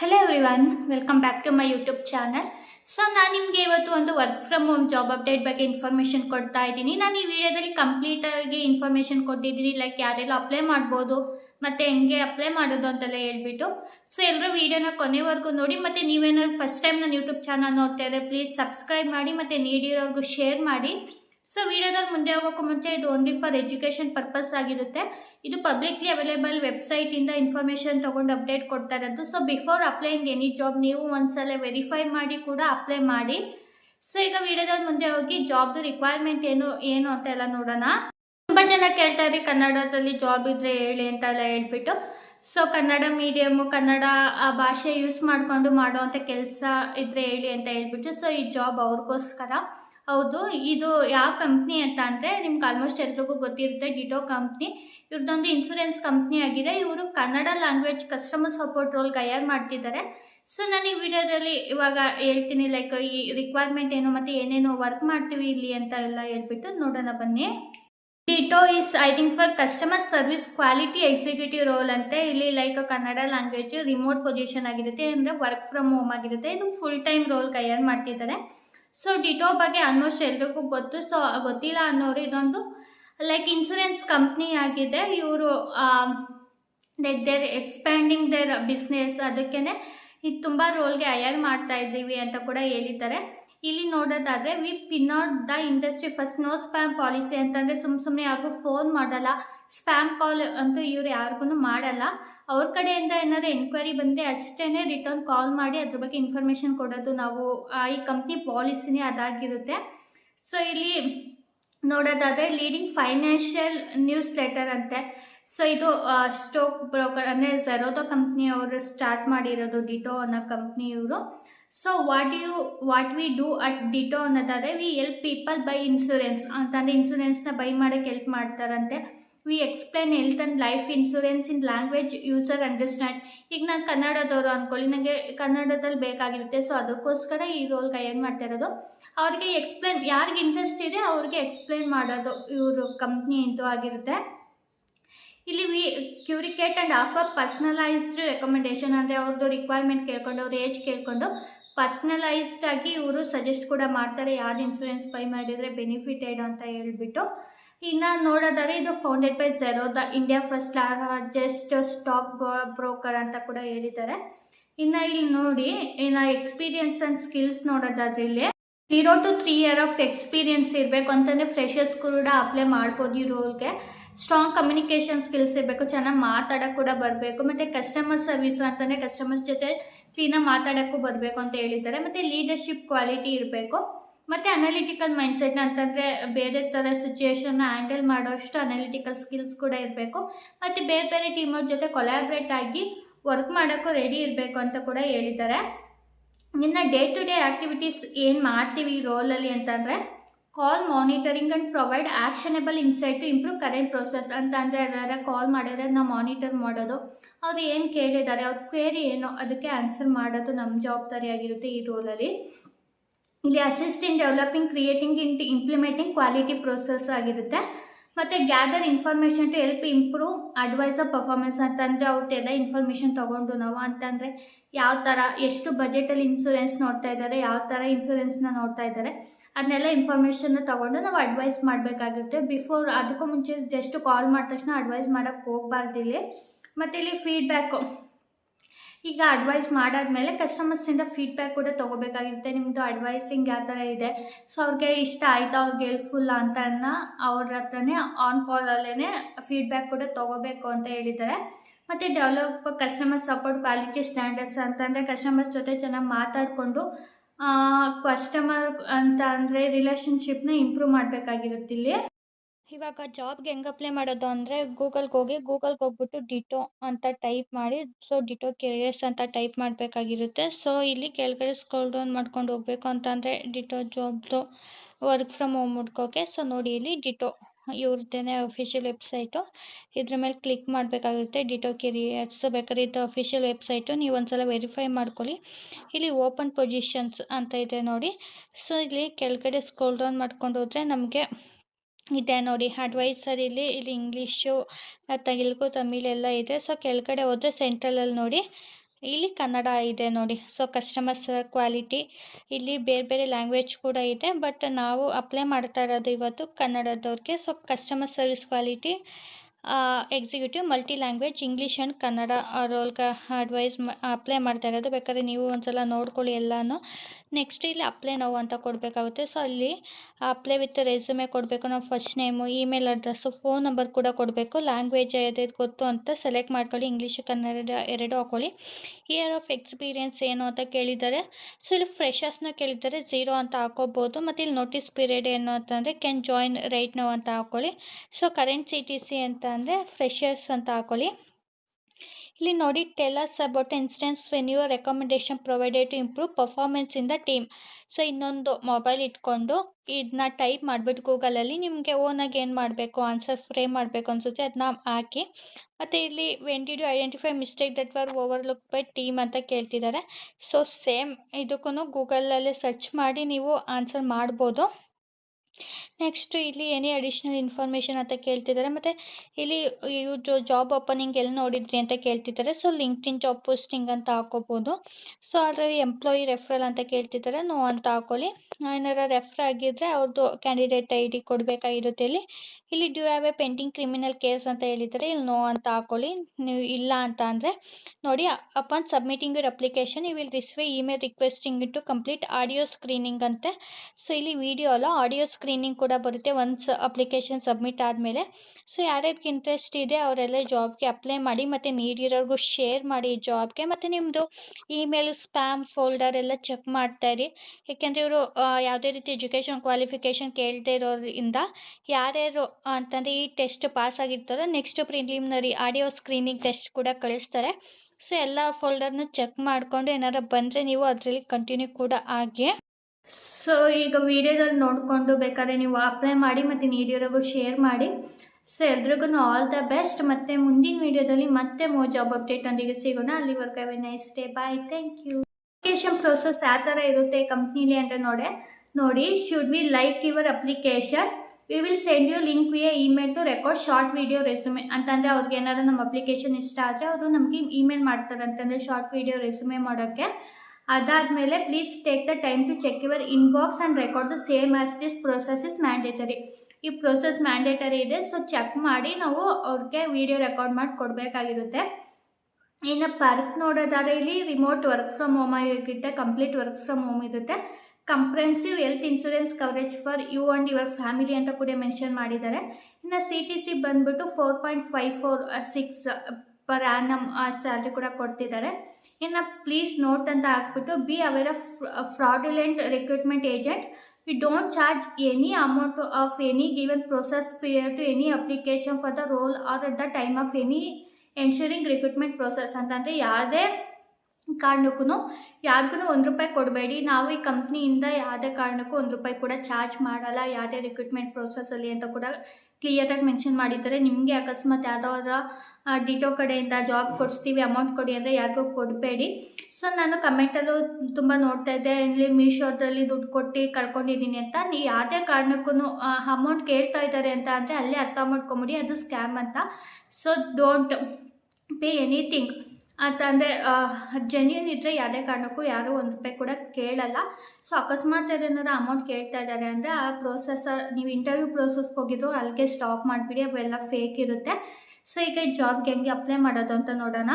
Hello everyone welcome back to my YouTube channel so ನಾನು ನಿಮಗೆ ಇವತ್ತು ಒಂದು work from home job update ಬಗ್ಗೆ ಇನ್ಫಾರ್ಮೇಷನ್ ಕೊಡ್ತಾ ಇದ್ದೀನಿ. ನಾನು ಈ ವಿಡಿಯೋದಲ್ಲಿ ಕಂಪ್ಲೀಟಾಗಿ ಇನ್ಫಾರ್ಮೇಷನ್ ಕೊಟ್ಟಿದ್ದೀನಿ. ಲೈಕ್ ಯಾರೆಲ್ಲ ಅಪ್ಲೈ ಮಾಡ್ಬೋದು, ಮತ್ತು ಹೆಂಗೆ ಅಪ್ಲೈ ಮಾಡೋದು ಅಂತೆಲ್ಲ ಹೇಳ್ಬಿಟ್ಟು. ಸೊ ಎಲ್ಲರೂ ವೀಡಿಯೋನ ಕೊನೆವರೆಗೂ ನೋಡಿ, ಮತ್ತು ನೀವೇನಾದ್ರು ಫಸ್ಟ್ ಟೈಮ್ ನಾನು ಯೂಟ್ಯೂಬ್ ಚಾನಲ್ ನೋಡ್ತಾ ಇದ್ದರೆ ಪ್ಲೀಸ್ ಸಬ್ಸ್ಕ್ರೈಬ್ ಮಾಡಿ, ಮತ್ತು ನೀಡಿರೋರ್ಗೂ ಶೇರ್ ಮಾಡಿ. ಸೊ ವಿಡಿಯೋದಲ್ಲಿ ಮುಂದೆ ಹೋಗೋಕ್ಕೂ ಮುಂಚೆ ಇದು ಓನ್ಲಿ ಫಾರ್ ಎಜುಕೇಷನ್ ಪರ್ಪಸ್ ಆಗಿರುತ್ತೆ. ಇದು ಪಬ್ಲಿಕ್ಲಿ ಅವೈಲೇಬಲ್ ವೆಬ್ಸೈಟಿಂದ ಇನ್ಫಾರ್ಮೇಷನ್ ತೊಗೊಂಡು ಅಪ್ಡೇಟ್ ಕೊಡ್ತಾ ಇರೋದು. So before applying any job ನೀವು ಒಂದ್ಸಲ ವೆರಿಫೈ ಮಾಡಿ ಕೂಡ ಅಪ್ಲೈ ಮಾಡಿ. ಸೊ ಈಗ ವಿಡಿಯೋದಲ್ಲಿ ಮುಂದೆ ಹೋಗಿ ಜಾಬ್ದು ರಿಕ್ವೈರ್ಮೆಂಟ್ ಏನು ಏನು ಅಂತ ಎಲ್ಲ ನೋಡೋಣ. ತುಂಬ ಜನ ಕೇಳ್ತಾ ಇರಿ ಕನ್ನಡದಲ್ಲಿ ಜಾಬ್ ಇದ್ರೆ ಹೇಳಿ ಅಂತ ಎಲ್ಲ ಹೇಳ್ಬಿಟ್ಟು. ಸೊ ಕನ್ನಡ ಮೀಡಿಯಮ್ಮು ಕನ್ನಡ, ಆ, ಭಾಷೆ ಯೂಸ್ ಮಾಡಿಕೊಂಡು ಮಾಡೋವಂಥ ಕೆಲಸ ಇದ್ರೆ ಹೇಳಿ ಅಂತ ಹೇಳ್ಬಿಟ್ಟು. ಸೊ ಈ ಜಾಬ್ ಅವ್ರಿಗೋಸ್ಕರ. ಹೌದು, ಇದು ಯಾವ ಕಂಪ್ನಿ ಅಂತ ಅಂದರೆ ನಿಮ್ಗೆ ಆಲ್ಮೋಸ್ಟ್ ಎಲ್ರಿಗೂ ಗೊತ್ತಿರುತ್ತೆ ಡಿಟೋ ಕಂಪ್ನಿ ಇವ್ರದ್ದೊಂದು ಇನ್ಸೂರೆನ್ಸ್ ಕಂಪ್ನಿ ಆಗಿದೆ. ಇವರು Kannada language customer support role hire ಮಾಡ್ತಿದ್ದಾರೆ. ಸೊ ನಾನು ಈ ವಿಡಿಯೋದಲ್ಲಿ ಇವಾಗ ಹೇಳ್ತೀನಿ ಲೈಕ್ ಈ ರಿಕ್ವೈರ್ಮೆಂಟ್ ಏನು ಮತ್ತು ಏನೇನು ವರ್ಕ್ ಮಾಡ್ತೀವಿ ಇಲ್ಲಿ ಅಂತ ಎಲ್ಲ ಹೇಳ್ಬಿಟ್ಟು ನೋಡೋಣ ಬನ್ನಿ. Ditto is I think for customer service quality executive role ಅಂತೆ. ಇಲ್ಲಿ like Kannada language remote position ಆಗಿರುತ್ತೆ, ಅಂದರೆ ವರ್ಕ್ ಫ್ರಮ್ ಹೋಮ್ ಆಗಿರುತ್ತೆ. ಇದು ಫುಲ್ ಟೈಮ್ ರೋಲ್ ಕೈಯಲ್ಲಿ ಮಾಡ್ತಿದ್ದಾರೆ. ಸೊ ಡಿಟೋ ಬಗ್ಗೆ ಆಲ್ಮೋಸ್ಟ್ ಎಲ್ರಿಗೂ ಗೊತ್ತು. ಸೊ ಗೊತ್ತಿಲ್ಲ ಅನ್ನೋರು ಇದೊಂದು ಲೈಕ್ ಇನ್ಶೂರೆನ್ಸ್ ಕಂಪ್ನಿ ಆಗಿದೆ. ಇವರು like their expanding their business ಅದಕ್ಕೇ ಇದು ತುಂಬ ರೋಲ್ಗೆ ಅಯರ್ ಮಾಡ್ತಾ ಇದ್ದೀವಿ ಅಂತ ಕೂಡ ಹೇಳಿದ್ದಾರೆ. ಇಲ್ಲಿ ನೋಡೋದಾದರೆ we pin out the industry first no spam policy ಅಂತಂದರೆ ಸುಮ್ಮ ಸುಮ್ಮನೆ ಯಾರಿಗೂ ಫೋನ್ ಮಾಡಲ್ಲ. ಸ್ಪ್ಯಾಮ್ ಕಾಲ್ ಅಂತೂ ಇವ್ರು ಯಾರಿಗೂ ಮಾಡಲ್ಲ. ಅವ್ರ ಕಡೆಯಿಂದ ಏನಾದ್ರು ಎನ್ಕ್ವೈರಿ ಬಂದರೆ ಅಷ್ಟೇ ರಿಟರ್ನ್ ಕಾಲ್ ಮಾಡಿ ಅದ್ರ ಬಗ್ಗೆ ಇನ್ಫಾರ್ಮೇಷನ್ ಕೊಡೋದು ನಾವು ಈ ಕಂಪ್ನಿ ಪಾಲಿಸಿನೇ ಅದಾಗಿರುತ್ತೆ. ಸೊ ಇಲ್ಲಿ ನೋಡೋದಾದರೆ ಲೀಡಿಂಗ್ ಫೈನಾನ್ಷಿಯಲ್ ನ್ಯೂಸ್ ಲೆಟರ್ ಅಂತೆ. ಸೊ ಇದು ಸ್ಟೋಕ್ ಬ್ರೋಕರ್ ಅಂದರೆ ಕಂಪ್ನಿ ಅವರು ಸ್ಟಾರ್ಟ್ ಮಾಡಿರೋದು ಡಿಟೋ ಅನ್ನೋ ಕಂಪ್ನಿ ಇವರು. So what you what we do at Ditto ಅನ್ನೋದಾದರೆ we help people buy insurance ಅಂತಂದರೆ ಇನ್ಸೂರೆನ್ಸ್ನ ಬೈ ಮಾಡೋಕ್ಕೆ ಹೆಲ್ಪ್ ಮಾಡ್ತಾರಂತೆ. We explain health and life insurance in language user understand ಈಗ ನಾನು ಕನ್ನಡದವರು ಅಂದ್ಕೊಳ್ಳಿ ನನಗೆ ಕನ್ನಡದಲ್ಲಿ ಬೇಕಾಗಿರುತ್ತೆ. ಸೊ ಅದಕ್ಕೋಸ್ಕರ ಈ ರೋಲ್ಗೆ ಏನು ಮಾಡ್ತಾ ಇರೋದು. ಅವ್ರಿಗೆ ಎಕ್ಸ್ಪ್ಲೈನ್ ಯಾರಿಗೆ ಇಂಟ್ರೆಸ್ಟ್ ಇದೆ, ಅವ್ರಿಗೆ ಎಕ್ಸ್ಪ್ಲೈನ್ ಮಾಡೋದು. ಇವರು ಕಂಪ್ನಿ ಇದು ಆಗಿರುತ್ತೆ. ಇಲ್ಲಿ we curate and offer personalised recommendation ಅಂದರೆ ಅವ್ರದ್ದು ರಿಕ್ವೈರ್ಮೆಂಟ್ ಕೇಳ್ಕೊಂಡು, ಅವ್ರ ಏಜ್ ಕೇಳ್ಕೊಂಡು ಪರ್ಸ್ನಲೈಸ್ಡ್ ಆಗಿ ಇವರು ಸಜೆಸ್ಟ್ ಕೂಡ ಮಾಡ್ತಾರೆ. ಯಾವ್ದು ಇನ್ಸೂರೆನ್ಸ್ ಬೈ ಮಾಡಿದರೆ ಬೆನಿಫಿಟೆಡ್ ಅಂತ ಹೇಳ್ಬಿಟ್ಟು. ಇನ್ನು ನೋಡೋದಾದ್ರೆ ಇದು founded by zero the India first largest stock broker ಅಂತ ಕೂಡ ಹೇಳಿದ್ದಾರೆ. ಇನ್ನು ಇಲ್ಲಿ ನೋಡಿ, ಇನ್ನು ಎಕ್ಸ್ಪೀರಿಯನ್ಸ್ ಆ್ಯಂಡ್ ಸ್ಕಿಲ್ಸ್ ನೋಡೋದಾದ್ರೆ ಇಲ್ಲಿ zero to three year of experience ಇರಬೇಕು ಅಂತಂದರೆ ಫ್ರೆಷರ್ಸ್ ಕೂಡ ಅಪ್ಲೈ ಮಾಡ್ಬೋದು ಈ ರೋಲ್ಗೆ ಸ್ಟ್ರಾಂಗ್ ಕಮ್ಯುನಿಕೇಷನ್ ಸ್ಕಿಲ್ಸ್ ಇರಬೇಕು ಚೆನ್ನಾಗಿ ಮಾತಾಡೋಕೆ ಕೂಡ ಬರಬೇಕು, ಮತ್ತು ಕಸ್ಟಮರ್ ಸರ್ವಿಸ್ ಅಂತಂದರೆ ಕಸ್ಟಮರ್ಸ್ ಜೊತೆ ಕ್ಲೀನಾಗಿ ಮಾತಾಡೋಕ್ಕೂ ಬರಬೇಕು ಅಂತ ಹೇಳಿದ್ದಾರೆ. ಮತ್ತು ಲೀಡರ್ಶಿಪ್ ಕ್ವಾಲಿಟಿ ಇರಬೇಕು. ಮತ್ತು ಅನಾಲಿಟಿಕಲ್ ಮೈಂಡ್ಸೆಟ್ ಅಂತಂದರೆ ಬೇರೆ ಥರ ಸಿಚುಯೇಷನ್ನ ಹ್ಯಾಂಡಲ್ ಮಾಡೋಷ್ಟು ಅನಾಲಿಟಿಕಲ್ ಸ್ಕಿಲ್ಸ್ ಕೂಡ ಇರಬೇಕು. ಮತ್ತು ಬೇರೆ ಬೇರೆ ಟೀಮವ್ರ ಜೊತೆ ಕೊಲಾಬ್ರೇಟ್ ಆಗಿ ವರ್ಕ್ ಮಾಡೋಕ್ಕೂ ರೆಡಿ ಇರಬೇಕು ಅಂತ ಕೂಡ ಹೇಳಿದ್ದಾರೆ. ಇನ್ನು ಡೇ ಟು ಡೇ ಆ್ಯಕ್ಟಿವಿಟೀಸ್ ಏನು ಮಾಡ್ತೀವಿ ಈ ರೋಲಲ್ಲಿ ಅಂತಂದರೆ call monitoring and provide actionable insight to improve current process ಅಂತ ಅಂದರೆ ಯಾರು ಕಾಲ್ ಮಾಡಿದ್ರೆ ನಾವು ಮಾನಿಟರ್ ಮಾಡೋದು. ಅವ್ರು ಏನು ಕೇಳಿದ್ದಾರೆ, ಅವ್ರ ಕ್ವೇರಿ ಏನೋ, ಅದಕ್ಕೆ ಆನ್ಸರ್ ಮಾಡೋದು ನಮ್ಮ ಜವಾಬ್ದಾರಿಯಾಗಿರುತ್ತೆ ಈ ರೋಲಲ್ಲಿ ಇಲ್ಲಿ assist in developing creating in implementing quality process ಆಗಿರುತ್ತೆ. ಮತ್ತು gather information to help improve advise adviser performance ಅಂತಂದರೆ ಅವ್ರದ್ದೆಲ್ಲ ಇನ್ಫಾರ್ಮೇಷನ್ ತೊಗೊಂಡು ನಾವು ಅಂತಂದರೆ ಯಾವ ಥರ ಎಷ್ಟು ಬಜೆಟಲ್ಲಿ ಇನ್ಸೂರೆನ್ಸ್ ನೋಡ್ತಾ ಇದ್ದಾರೆ, ಯಾವ ಥರ ಇನ್ಸೂರೆನ್ಸ್ನ ನೋಡ್ತಾ ಇದ್ದಾರೆ. ಅದನ್ನೆಲ್ಲ ಇನ್ಫಾರ್ಮೇಷನ್ನ ತೊಗೊಂಡು ನಾವು ಅಡ್ವೈಸ್ ಮಾಡಬೇಕಾಗುತ್ತೆ ಬಿಫೋರ್ ಅದಕ್ಕೂ ಮುಂಚೆ ಜಸ್ಟ್ ಕಾಲ್ ಮಾಡಿದ ತಕ್ಷಣ ಅಡ್ವೈಸ್ ಮಾಡೋಕ್ಕೆ ಹೋಗ್ಬಾರ್ದು ಇಲ್ಲಿ ಮತ್ತು ಇಲ್ಲಿ ಫೀಡ್ಬ್ಯಾಕು ಈಗ ಅಡ್ವೈಸ್ ಮಾಡಾದ್ಮೇಲೆ ಕಸ್ಟಮರ್ಸಿಂದ ಫೀಡ್ಬ್ಯಾಕ್ ಕೂಡ ತೊಗೋಬೇಕಾಗಿರುತ್ತೆ. ನಿಮ್ಮದು ಅಡ್ವೈಸಿಂಗ್ ಯಾವ ಥರ ಇದೆ? ಸೊ ಅವ್ರಿಗೆ ಇಷ್ಟ ಆಯಿತಾ? ಅವ್ರಿಗೆ ಹೆಲ್ಪ್ಫುಲ್ ಅಂತ ಅವ್ರ ಹತ್ರನೇ ಆನ್ ಕಾಲಲ್ಲೇ ಫೀಡ್ಬ್ಯಾಕ್ ಕೂಡ ತೊಗೋಬೇಕು ಅಂತ ಹೇಳಿದ್ದಾರೆ. ಮತ್ತು develop customer support quality standards ಅಂತಂದರೆ ಕಸ್ಟಮರ್ಸ್ ಜೊತೆ ಚೆನ್ನಾಗಿ ಮಾತಾಡಿಕೊಂಡು ಕಸ್ಟಮರ್ ಅಂತ ಅಂದರೆ ರಿಲೇಷನ್ಶಿಪ್ನ ಇಂಪ್ರೂವ್ ಮಾಡಬೇಕಾಗಿರುತ್ತೆ ಇಲ್ಲಿ. ಇವಾಗ ಜಾಬ್ಗೆ ಹೆಂಗೆ ಅಪ್ಲೈ ಮಾಡೋದು ಅಂದರೆ ಗೂಗಲ್ಗೆ ಹೋಗಿ ಗೂಗಲ್ಗೆ ಹೋಗ್ಬಿಟ್ಟು ಡಿಟೋ ಅಂತ ಟೈಪ್ ಮಾಡಿ ಸೊ ಡಿಟೋ ಕೆರಿಯರ್ಸ್ ಅಂತ ಟೈಪ್ ಮಾಡಬೇಕಾಗಿರುತ್ತೆ. ಸೊ ಇಲ್ಲಿ ಕೆಳಗಡೆ ಸ್ಕ್ರೋಲ್ ಡೌನ್ ಮಾಡ್ಕೊಂಡು ಹೋಗಬೇಕು ಅಂತಂದರೆ ಡಿಟೋ ಜಾಬ್ದು ವರ್ಕ್ ಫ್ರಮ್ ಹೋಮ್ ಹುಡ್ಕೋಕೆ. ಸೊ ನೋಡಿ ಇಲ್ಲಿ ಡಿಟೋ ಇವ್ರದ್ದೇನೆ ಅಫಿಷಿಯಲ್ ವೆಬ್ಸೈಟು ಇದ್ರ ಮೇಲೆ ಕ್ಲಿಕ್ ಮಾಡಬೇಕಾಗುತ್ತೆ. ಡಿಟೋ ಕೆರಿಯರ್ಸ್ ಬೇಕಾದ್ರೆ ಇದು ಅಫಿಷಿಯಲ್ ವೆಬ್ಸೈಟು ನೀವು ಒಂದ್ಸಲ ವೆರಿಫೈ ಮಾಡ್ಕೊಳ್ಳಿ. ಇಲ್ಲಿ ಓಪನ್ ಪೊಸಿಷನ್ಸ್ ಅಂತ ಇದೆ ನೋಡಿ. ಸೊ ಇಲ್ಲಿ ಕೆಳಗಡೆ ಸ್ಕ್ರೋಲ್ ಡೌನ್ ಮಾಡ್ಕೊಂಡು ಹೋದರೆ ನಮಗೆ ಇದೆ ನೋಡಿ. ಅಡ್ವೈಸರ್ ಇಲ್ಲಿ ಇಲ್ಲಿ ಇಂಗ್ಲೀಷು ತೆಲುಗು ತಮಿಳೆಲ್ಲ ಇದೆ. ಸೊ ಕೆಳಗಡೆ ಹೋದರೆ ಸೆಂಟ್ರಲಲ್ಲಿ ನೋಡಿ. ಇಲ್ಲಿ ಕನ್ನಡ ಇದೆ ನೋಡಿ. ಸೊ ಕಸ್ಟಮರ್ಸ್ ಕ್ವಾಲಿಟಿ ಇಲ್ಲಿ ಬೇರೆ ಬೇರೆ ಲ್ಯಾಂಗ್ವೇಜ್ ಕೂಡ ಇದೆ ಬಟ್ ನಾವು ಅಪ್ಲೈ ಮಾಡ್ತಾ ಇರೋದು ಇವತ್ತು ಕನ್ನಡದವ್ರಿಗೆ. So customer service quality executive multi language English and Kannada ರೋಲ್ಗೆ advise apply ಮಾಡ್ತಾ ಇರೋದು. ಬೇಕಾದ್ರೆ ನೀವು ಒಂದ್ಸಲ ನೋಡ್ಕೊಳ್ಳಿ ಎಲ್ಲನೂ. ನೆಕ್ಸ್ಟ್ ಇಲ್ಲಿ ಅಪ್ಲೈ ನಾವು ಅಂತ ಕೊಡಬೇಕಾಗುತ್ತೆ. ಸೊ ಅಲ್ಲಿ ಅಪ್ಲೈ ವಿತ್ ರೆಸ್ಯೂಮೆ ಕೊಡಬೇಕು. ನಾವು first name email address phone number ಕೂಡ ಕೊಡಬೇಕು. ಲ್ಯಾಂಗ್ವೇಜ್ ಯಾವ್ದು ಗೊತ್ತು ಅಂತ ಸೆಲೆಕ್ಟ್ ಮಾಡ್ಕೊಳ್ಳಿ. ಇಂಗ್ಲೀಷ್ ಕನ್ನಡ ಎರಡು ಹಾಕೊಳ್ಳಿ. ಇಯರ್ ಆಫ್ ಎಕ್ಸ್ಪೀರಿಯೆನ್ಸ್ ಏನು ಅಂತ ಕೇಳಿದ್ದಾರೆ. ಸೊ ಇಲ್ಲಿ ಫ್ರೆಷರ್ಸ್ನ ಕೇಳಿದ್ದಾರೆ. ಝೀರೋ ಅಂತ ಹಾಕೋಬೋದು. ಮತ್ತು ಇಲ್ಲಿ ನೋಟಿಸ್ ಪೀರಿಯಡ್ ಏನು ಅಂತಂದರೆ ಕ್ಯಾನ್ ಜಾಯಿನ್ ರೈಟ್ ನಾವು ಅಂತ ಹಾಕೊಳ್ಳಿ. So current C T C ಅಂತ ಅಂದರೆ ಫ್ರೆಶರ್ಸ್ ಅಂತ ಹಾಕೊಳ್ಳಿ. ಇಲ್ಲಿ ನೋಡಿ tell us about instance when your recommendation provided to improve performance in the team so ಇನ್ನೊಂದು ಮೊಬೈಲ್ ಇಟ್ಕೊಂಡು ಇದನ್ನ ಟೈಪ್ ಮಾಡಿಬಿಟ್ಟು ಗೂಗಲಲ್ಲಿ ನಿಮಗೆ ಓನಾಗಿ ಏನು ಮಾಡಬೇಕು ಆನ್ಸರ್ ಫ್ರೇಮ್ ಮಾಡಬೇಕು ಅನ್ಸುತ್ತೆ ಅದನ್ನ ಹಾಕಿ. ಮತ್ತು ಇಲ್ಲಿ when did you identify mistake that were overlook by team ಅಂತ ಕೇಳ್ತಿದ್ದಾರೆ ಸೊ ಸೇಮ್ ಇದಕ್ಕೂ ಗೂಗಲಲ್ಲೇ ಸರ್ಚ್ ಮಾಡಿ ನೀವು ಆನ್ಸರ್ ಮಾಡ್ಬೋದು. ನೆಕ್ಸ್ಟ್ ಇಲ್ಲಿ ಎನಿ ಅಡಿಷ್ನಲ್ ಇನ್ಫಾರ್ಮೇಷನ್ ಅಂತ ಕೇಳ್ತಿದ್ದಾರೆ. ಮತ್ತು ಇಲ್ಲಿ ಇವು ಜಾಬ್ ಓಪನಿಂಗ್ ಎಲ್ಲಿ ನೋಡಿದ್ರಿ ಅಂತ ಕೇಳ್ತಿದ್ದಾರೆ. So LinkedIn job posting ಅಂತ ಹಾಕೋಬೋದು. ಸೊ ಅದರಲ್ಲಿ ಎಂಪ್ಲಾಯಿ ರೆಫ್ರಲ್ ಅಂತ ಕೇಳ್ತಿದ್ದಾರೆ. ನೋ ಅಂತ ಹಾಕೊಳ್ಳಿ. ಏನಾರ ರೆಫರ್ ಆಗಿದ್ದರೆ ಅವ್ರದ್ದು ಕ್ಯಾಂಡಿಡೇಟ್ ಐ ಡಿ ಕೊಡಬೇಕಾಗಿರುತ್ತೆ ಇಲ್ಲಿ. ಇಲ್ಲಿ do have a pending criminal case ಅಂತ ಹೇಳಿದರೆ ಇಲ್ಲಿ ನೋ ಅಂತ ಹಾಕೊಳ್ಳಿ. ನೀವು ಇಲ್ಲ ಅಂತ ಅಂದರೆ ನೋಡಿ upon submitting your application you will receive email requesting to complete audio screening ಅಂತೆ. ಸೊ ಇಲ್ಲಿ ವಿಡಿಯೋ ಅಲ್ಲ ಆಡಿಯೋ ಸ್ಕ್ರೀನಿಂಗ್ ಕೂಡ ಬರುತ್ತೆ ಒನ್ಸ್ ಅಪ್ಲಿಕೇಶನ್ ಸಬ್ಮಿಟ್ ಆದಮೇಲೆ. ಸೊ ಯಾರ್ಯಾರಿಗೆ ಇಂಟ್ರೆಸ್ಟ್ ಇದೆ, ಅವರೆಲ್ಲ ಜಾಬ್ಗೆ ಅಪ್ಲೈ ಮಾಡಿ, ಮತ್ತು ನೀಡಿರೋರ್ಗೂ ಶೇರ್ ಮಾಡಿ ಜಾಬ್ಗೆ ಮತ್ತು ನಿಮ್ಮದು ಇಮೇಲ್ ಸ್ಪ್ಯಾಮ್ ಫೋಲ್ಡರ್ ಎಲ್ಲ ಚೆಕ್ ಮಾಡ್ತಾಯಿರಿ ಏಕೆಂದರೆ ಇವರು ಯಾವುದೇ ರೀತಿ ಎಜುಕೇಷನ್ ಕ್ವಾಲಿಫಿಕೇಷನ್ ಕೇಳದೇ ಇರೋರಿಂದ, ಯಾರ್ಯಾರು ಅಂತಂದರೆ ಈ ಟೆಸ್ಟ್ ಪಾಸ್ ಆಗಿರ್ತಾರೆ. Next preliminary audio screening test ಕೂಡ ಕಳಿಸ್ತಾರೆ. ಸೊ ಎಲ್ಲ ಫೋಲ್ಡರ್ನ ಚೆಕ್ ಮಾಡಿಕೊಂಡು ಏನಾರು ಬಂದರೆ ನೀವು ಅದರಲ್ಲಿ ಕಂಟಿನ್ಯೂ ಕೂಡ ಆಗಿ. ಸೊ ಈಗ ವಿಡಿಯೋದಲ್ಲಿ ನೋಡಿಕೊಂಡು ಬೇಕಾದ್ರೆ ನೀವು ಅಪ್ಲೈ ಮಾಡಿ ಮತ್ತು ನೀಡಿರೋಗೂ ಶೇರ್ ಮಾಡಿ. ಸೊ ಎಲ್ರಿಗೂ ಆಲ್ ದ ಬೆಸ್ಟ್. ಮತ್ತು ಮುಂದಿನ ವಿಡಿಯೋದಲ್ಲಿ ಮತ್ತೆ ಮೋ ಜಾಬ್ ಅಪ್ಡೇಟೊಂದಿಗೆ ಸಿಗೋಣ. ಅಲ್ಲಿವರೆಗೂ I nice day bye thank you application process ಯಾವ ಥರ ಇರುತ್ತೆ ಕಂಪ್ನೀಲಿ ಅಂತ ನೋಡೆ. ನೋಡಿ should we like your application we will send you link via email to record short video resume ಅಂತಂದರೆ ಅವ್ರಿಗೆ ಏನಾದ್ರು ನಮ್ಮ ಅಪ್ಲಿಕೇಶನ್ ಇಷ್ಟ ಆದರೆ ಅವರು ನಮಗೆ ಇಮೇಲ್ ಮಾಡ್ತಾರೆ ಅಂತಂದರೆ ಶಾರ್ಟ್ ವೀಡಿಯೋ ರೆಸ್ಯೂಮೆ ಮಾಡೋಕ್ಕೆ. ಅದಾದಮೇಲೆ please take the time to check your inbox and record the same as this process is mandatory ಈ ಪ್ರೊಸೆಸ್ ಮ್ಯಾಂಡೇಟರಿ ಇದೆ ಸೊ ಚೆಕ್ ಮಾಡಿ ನಾವು ಅವ್ರಿಗೆ ವಿಡಿಯೋ ರೆಕಾರ್ಡ್ ಮಾಡಿ ಕೊಡಬೇಕಾಗಿರುತ್ತೆ. ಇನ್ನು ಪರ್ಕ್ ನೋಡೋದಾದ್ರೆ ಇಲ್ಲಿ ರಿಮೋಟ್ ವರ್ಕ್ ಫ್ರಮ್ ಹೋಮ್ ಆಗಿರುತ್ತೆ ಕಂಪ್ಲೀಟ್ ವರ್ಕ್ ಫ್ರಮ್ ಹೋಮ್ ಇರುತ್ತೆ. Comprehensive health insurance coverage for you and your family ಅಂತ ಕೂಡ ಮೆನ್ಷನ್ ಮಾಡಿದ್ದಾರೆ. ಇನ್ನು ಸಿ ಟಿ ಸಿ ಬಂದ್ಬಿಟ್ಟು four point five four six per annum salary ಕೂಡ ಕೊಡ್ತಿದ್ದಾರೆ. ಇನ್ನು ಪ್ಲೀಸ್ ನೋಟ್ ಅಂತ ಹಾಕ್ಬಿಟ್ಟು be aware of fraudulent recruitment agent we don't charge any amount of any given process period to any application for the role are at the time of any ensuring recruitment process ಅಂತಂದರೆ ಯಾವುದೇ ಕಾರಣಕ್ಕೂ ಯಾರಿಗೂ ಒಂದು ರೂಪಾಯಿ ಕೊಡಬೇಡಿ. ನಾವು ಈ ಕಂಪ್ನಿಯಿಂದ ಯಾವುದೇ ಕಾರಣಕ್ಕೂ ಒಂದು ರೂಪಾಯಿ ಕೂಡ ಚಾರ್ಜ್ ಮಾಡಲ್ಲ. ಯಾವುದೇ ರಿಕ್ರೂಟ್ಮೆಂಟ್ ಪ್ರೋಸೆಸಲ್ಲಿ ಅಂತ ಕೂಡ ಕ್ಲಿಯರಾಗಿ ಮೆನ್ಷನ್ ಮಾಡಿದ್ದಾರೆ. ನಿಮಗೆ ಅಕಸ್ಮಾತ್ ಯಾರೋರ ಡಿಟೋ ಕಡೆಯಿಂದ ಜಾಬ್ ಕೊಡಿಸ್ತೀವಿ ಅಮೌಂಟ್ ಕೊಡಿ ಅಂದರೆ ಯಾರಿಗೂ ಕೊಡಬೇಡಿ. ಸೊ ನಾನು ಕಮೆಂಟಲ್ಲೂ ತುಂಬ ನೋಡ್ತಾ ಇದ್ದೆ. ಇಲ್ಲಿ ಮೀಶೋದಲ್ಲಿ ದುಡ್ಡು ಕೊಟ್ಟು ಕಳ್ಕೊಂಡಿದ್ದೀನಿ ಅಂತ. ನೀ ಯಾವುದೇ ಕಾರಣಕ್ಕೂ ಅಮೌಂಟ್ ಕೇಳ್ತಾ ಇದ್ದಾರೆ ಅಂತ ಅಂದರೆ ಅಲ್ಲೇ ಅರ್ಥ ಮಾಡ್ಕೊಂಬಿಡಿ. ಅದು ಸ್ಕ್ಯಾಮ್ ಅಂತ. ಸೊ ಡೋಂಟ್ ಪೇ ಎನಿಥಿಂಗ್ ಅಂತಂದರೆ ಜೆನ್ಯೂನ್ ಇದ್ದರೆ ಯಾವುದೇ ಕಾರಣಕ್ಕೂ ಯಾರೂ ಒಂದು ರೂಪಾಯಿ ಕೂಡ ಕೇಳಲ್ಲ. ಸೊ ಅಕಸ್ಮಾತ್ ಏನಾದ್ರು ಅಮೌಂಟ್ ಕೇಳ್ತಾ ಇದ್ದಾರೆ ಅಂದರೆ, ಆ ಪ್ರೋಸೆಸ್ ನೀವು ಇಂಟರ್ವ್ಯೂ ಪ್ರೋಸೆಸ್ಗೆ ಹೋಗಿದ್ರು, ಅಲ್ಲಿಗೆ ಸ್ಟಾಪ್ ಮಾಡಿಬಿಡಿ, ಅವೆಲ್ಲ ಫೇಕ್ ಇರುತ್ತೆ. ಸೊ ಈಗ ಜಾಬ್ಗೆ ಹೆಂಗೆ ಅಪ್ಲೈ ಮಾಡೋದು ಅಂತ ನೋಡೋಣ.